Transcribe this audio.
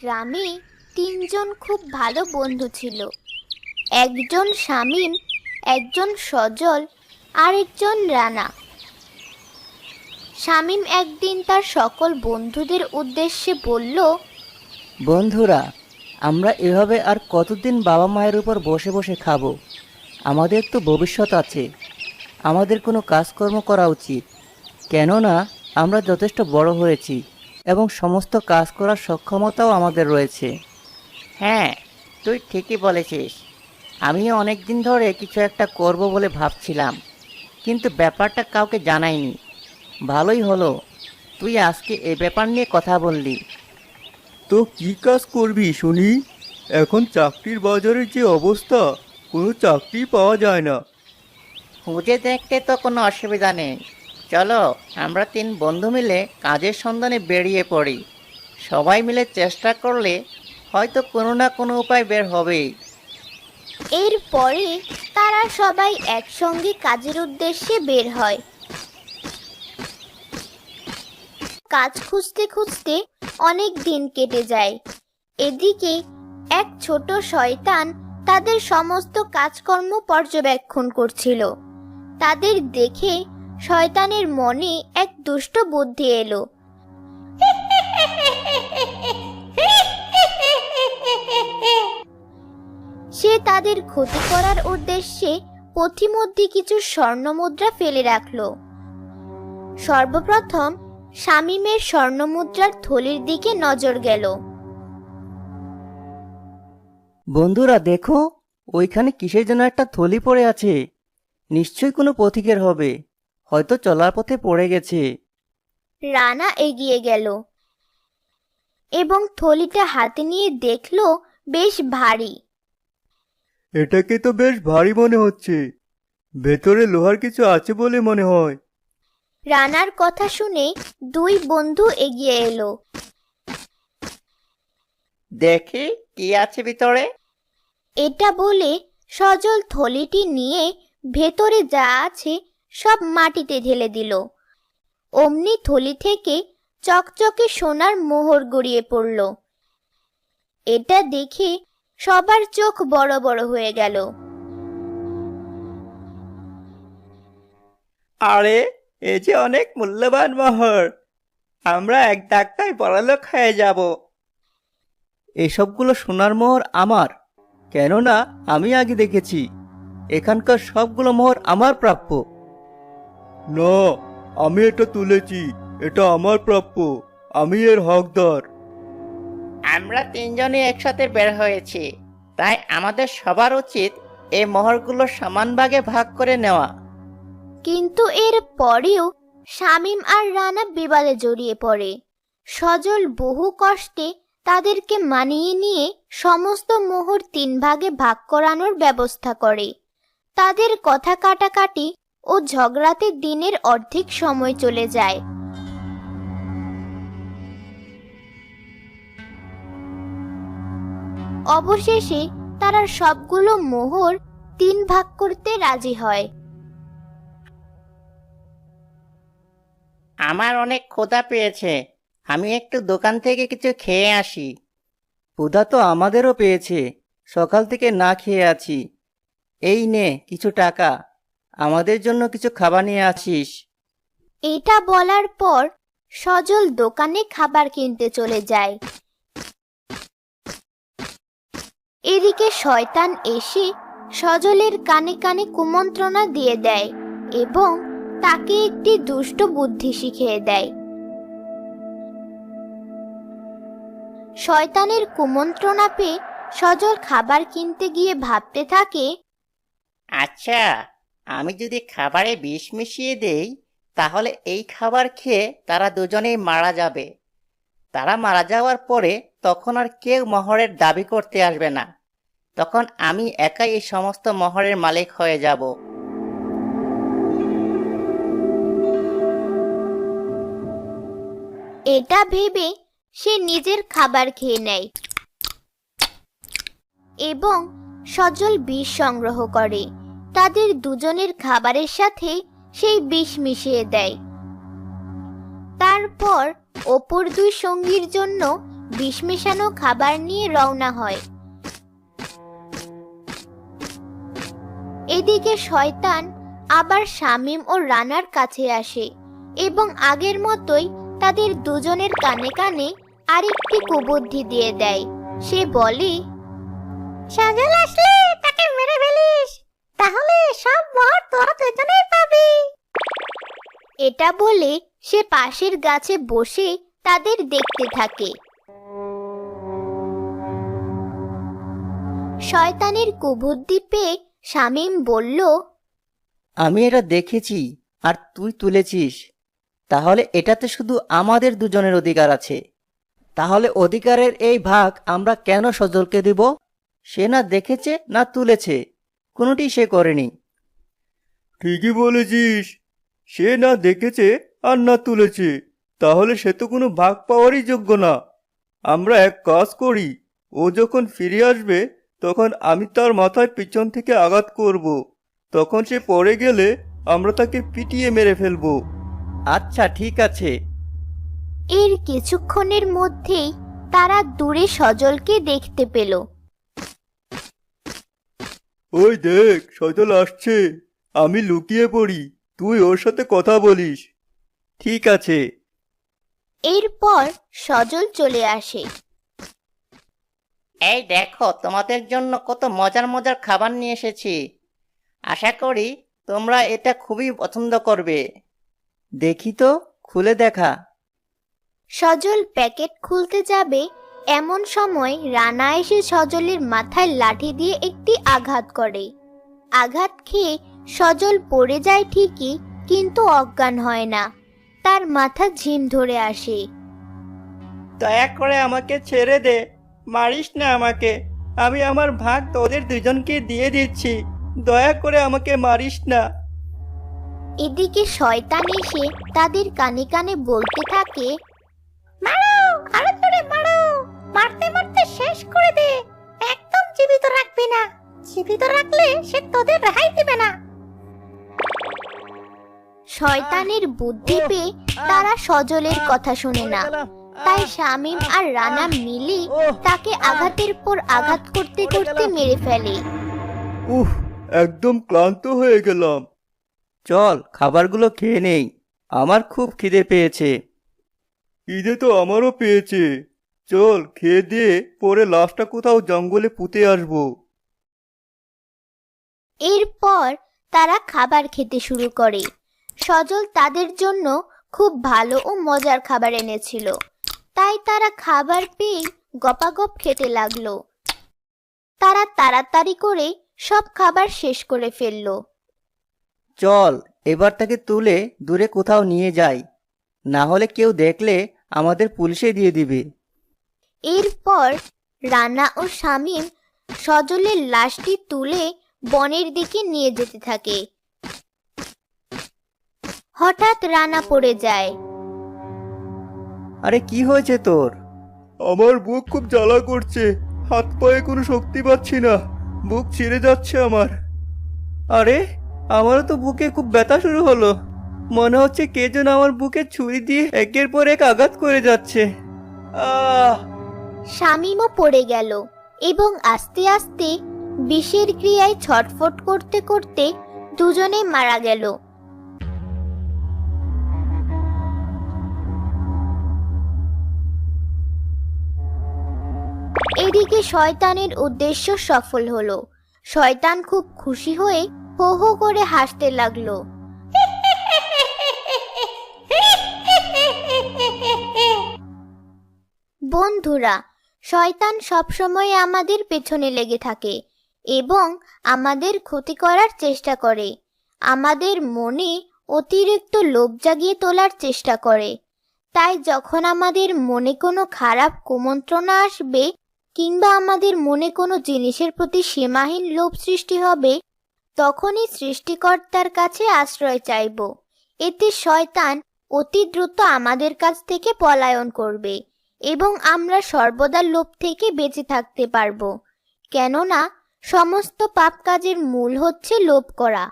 গ্রামে তিনজন খুব ভালো বন্ধু ছিল। একজন শামীম, একজন সজল আর একজন রানা। শামীম একদিন তার সকল বন্ধুদের উদ্দেশ্যে বলল, বন্ধুরা, আমরা এভাবে আর কতদিন বাবা মায়ের উপর বসে বসে খাব? আমাদের তো ভবিষ্যৎ আছে। আমাদের কোনো কাজকর্ম করা উচিত। কেননা, আমরা যথেষ্ট বড় হয়েছি। এবং সমস্ত কাজ করার সক্ষমতাও আমাদের রয়েছে। হ্যাঁ তুই ঠিকই বলেছিস। আমিও অনেক দিন ধরে কিছু একটা করব বলে ভাবছিলাম কিন্তু ব্যাপারটা কাউকে জানাইনি। ভালোই হলো তুই আজকে এ ব্যাপার নিয়ে কথা বললি। তো কি কাজ করবি শুনি? এখন চাকরির বাজারের যে অবস্থা কোনো চাকরি পাওয়া যায় না। খুঁজে দেখতে তো কোনো অসুবিধা নেই। চলো, আমরা তিন বন্ধু মিলে কাজের সন্ধানে বেরিয়ে পড়ি। সবাই মিলে চেষ্টা করলে হয়তো কোনো না কোনো উপায় বের হবেই। এরপরে তারা সবাই একসঙ্গে কাজের উদ্দেশ্যে বের হয়। কাজ খুঁজতে খুঁজতে অনেক দিন কেটে যায়। এদিকে এক ছোট শয়তান তাদের সমস্ত কাজকর্ম পর্যবেক্ষণ করছিল। তাদের দেখে শয়তানের মনে এক দুষ্ট বুদ্ধি এলো। সে তাদের ক্ষতি করার উদ্দেশ্যে পথিমধ্যে কিছু স্বর্ণমুদ্রা ফেলে রাখল। সর্বপ্রথম শামীমের স্বর্ণমুদ্রার থলির দিকে নজর গেল। বন্ধুরা, দেখো, ওইখানে কিসের জন্য একটা থলি পড়ে আছে। নিশ্চয়ই কোনো পথিকের হবে। হয়তো চলার পথে পড়ে গেছে। রানা এগিয়ে গেল এবং থলিটা হাতে নিয়ে দেখল বেশ ভারী। এটাকে তো বেশ ভারী মনে হচ্ছে। ভেতরে লোহার কিছু আছে বলে মনে হয়। রানার কথা শুনে দুই বন্ধু এগিয়ে এলো। দেখি কি আছে ভিতরে। এটা বলে সজল থলিটি নিয়ে ভেতরে যা আছে সব মাটিতে ঢেলে দিল। অমনি থলি থেকে চকচকে সোনার মোহর গড়িয়ে পড়ল। এটা দেখে সবার চোখ বড় বড় হয়ে গেল। আরে, এ যে অনেক মূল্যবান মোহর। আমরা এক ধাক্কায় বড়লোক হয়ে যাব। এসবগুলো সোনার মোহর আমার। কেননা আমি আগে দেখেছি। এখানকার সবগুলো মোহর আমার প্রাপ্য। না আমি এটা তুলেছি এটা আমার প্রাপ্য আমি এর হকদার। আমরা তিনজনই একসাথে বের হয়েছি তাই আমাদের সবার উচিত এই মোহরগুলো সমান ভাগে ভাগ করে নেওয়া। কিন্তু এর পরেও শামীম আর রানা বিবাদে জড়িয়ে পড়ে। সজল বহু কষ্টে তাদেরকে মানিয়ে নিয়ে সমস্ত মোহর তিন ভাগে ভাগ করানোর ব্যবস্থা করে। তাদের কথা কাটাকাটি ও ঝগড়াতে দিনের অর্ধেক সময় চলে যায়। অবশেষে তারা সবগুলো মোহর তিন ভাগ করতে রাজি হয়। আমার অনেক ক্ষুধা পেয়েছে। আমি একটু দোকান থেকে কিছু খেয়ে আসি। ক্ষুধা তো আমাদেরও পেয়েছে। সকাল থেকে না খেয়ে আছি। এই নে কিছু টাকা। আমাদের জন্য কিছু খাবার নিয়ে আসিস। এটা বলার পর সজল দোকানে খাবার কিনতে চলে যায়। এদিকে শয়তান এসে সজলের কানে কানে কুমন্ত্রণা দিয়ে দেয় এবং তাকে একটি দুষ্ট বুদ্ধি শিখিয়ে দেয়। শয়তানের কুমন্ত্রণা পেয়ে সজল খাবার কিনতে গিয়ে ভাবতে থাকে আচ্ছা আমি যদি খাবারে বিষ মিশিয়ে দেই, তাহলে এই খাবার খেয়ে তারা দুজনেই মারা যাবে। তারা মারা যাওয়ার পরে তখন আর কেউ মহরের দাবি করতে আসবে না। তখন আমি একাই এই সমস্ত মহরের মালিক হয়ে যাব। এটা ভেবে সে নিজের খাবার খেয়ে নেয় এবং সজল বিষ সংগ্রহ করে। তাদের দুজনের খাবারের সাথে সেই বিষ মিশিয়ে দেয়। তারপর অপর দুই সঙ্গীর জন্য বিষ মেশানো খাবার নিয়ে রওনা হয়। এদিকে শয়তান আবার শামিম ও রানার কাছে আসে এবং আগের মতোই তাদের দুজনের কানে কানে আরেকটি কুবুদ্ধি দিয়ে দেয়। সে বলে, সাজল আসলে তাকে মেরে ফেলিস তাহলে সব মোহর তোরা দুজনেই পাবি এটা বলে সে পাশের গাছে বসে তাদের দেখতে থাকে। শয়তানের কুবুদ্ধি পেয়ে শামীম বলল আমি এটা দেখেছি আর তুই তুলেছিস। তাহলে এটাতে শুধু আমাদের দুজনের অধিকার আছে। তাহলে অধিকারের এই ভাগ আমরা কেন সজলকে দিব? সে না দেখেছে না তুলেছে। কোনোটি সে করেনি। ঠিকই বলেছিস। সে না দেখেছে আর না তুলেছে তাহলে সে তো কোনো ভাগ পাওয়ারই যোগ্য না। আমরা এক কাজ করি ও যখন ফিরে আসবে তখন আমি তার মাথায় পিছন থেকে আঘাত করব। তখন সে পড়ে গেলে আমরা তাকে পিটিয়ে মেরে ফেলব। আচ্ছা ঠিক আছে। এর কিছুক্ষণের মধ্যেই তারা দূরে সজলকে দেখতে পেল। ওই দেখ সজল আসছে। আমি লুকিয়ে পড়ি। তুই ওর সাথে কথা বলিস। ঠিক আছে। এরপর সজল চলে আসে। এই দেখো তোমাদের জন্য কত মজার মজার খাবার নিয়ে এসেছি। আশা করি তোমরা এটা খুবই পছন্দ করবে। দেখি তো খুলে দেখা। সজল প্যাকেট খুলতে যাবে এমন সময় রানা এসে সজলের মাথায় লাঠি দিয়ে একটি আঘাত করে। আঘাত খেয়ে সজল পড়ে যায় ঠিকই কিন্তু অজ্ঞান হয় না। তার মাথা ঝিম ধরে আসে। দয়া করে আমাকে ছেড়ে দে মারিস না আমাকে। আমি আমার ভাগ তোদের দুজনকে দিয়ে দিচ্ছি দয়া করে আমাকে মারিস না। এদিকে শয়তান এসে তাদের কানে কানে বলতে থাকে মারো আরও জোরে মারো। মারতে মারতে শেষ করে দে। একদম জীবিত রাখবি না। জীবিত রাখলে সে তোদের রেহাই দিবে না। শয়তানের বুদ্ধি পেয়ে তারা সজলের কথা শোনে না। তাই শামিম আর রানা মিলে তাকে আঘাতের পর আঘাত করতে করতে মেরে ফেলে। উফ একদম ক্লান্ত হয়ে গেলাম। চল খাবারগুলো খেয়ে নেই। আমার খুব খিদে পেয়েছে। ঈদে তো আমারও পেয়েছে। চল খেয়ে দিয়ে পরে লাশটা কোথাও জঙ্গলে পুঁতে আসব। এরপর তারা খাবার খেতে শুরু করে। সজল তাদের জন্য খুব ভালো ও মজার খাবার এনেছিল। তাই তারা খাবার পেয়ে গপাগপ খেতে লাগল। তারা তাড়াতাড়ি করে সব খাবার শেষ করে ফেলল। চল এবার তাকে তুলে দূরে কোথাও নিয়ে যাই। না হলে কেউ দেখলে আমাদের পুলিশে দিয়ে দিবে। এরপর রানা ও শামীম সজলের লাশটি তুলে বনের দিকে নিয়ে যেতে থাকে। হঠাৎ রানা পড়ে যায়। আরে কি হয়েছে তোর? আমার বুক খুব জ্বালা করছে। হাত পায়ে কোনো শক্তি পাচ্ছি না। বুক ছিঁড়ে যাচ্ছে আমার। আরে আমারও তো বুকে খুব ব্যথা শুরু হলো। মনে হচ্ছে কে যেন আমার বুকে ছুরি দিয়ে একের পর এক আঘাত করে যাচ্ছে। আহ! শামীমও পড়ে গেল এবং আস্তে আস্তে বিষের ক্রিয়ায় ছটফট করতে করতে দুজনে মারা গেল। এদিকে শয়তানের উদ্দেশ্য সফল হলো। শয়তান খুব খুশি হয়ে হো হো করে হাসতে লাগল। বন্ধুরা, শয়তান সবসময় আমাদের পেছনে লেগে থাকে। এবং আমাদের ক্ষতি করার চেষ্টা করে। আমাদের মনে অতিরিক্ত লোভ জাগিয়ে তোলার চেষ্টা করে। তাই যখন আমাদের মনে কোনো খারাপ কুমন্ত্রণা আসবে কিংবা আমাদের মনে কোনো জিনিসের প্রতি সীমাহীন লোভ সৃষ্টি হবে, তখনই সৃষ্টিকর্তার কাছে আশ্রয় চাইব। এতে শয়তান অতি দ্রুত আমাদের কাছ থেকে পলায়ন করবে এবং আমরা সর্বদা লোভ থেকে বেঁচে থাকতে পারব। কেননা সমস্ত পাপ কাজের মূল হচ্ছে লোভ করা।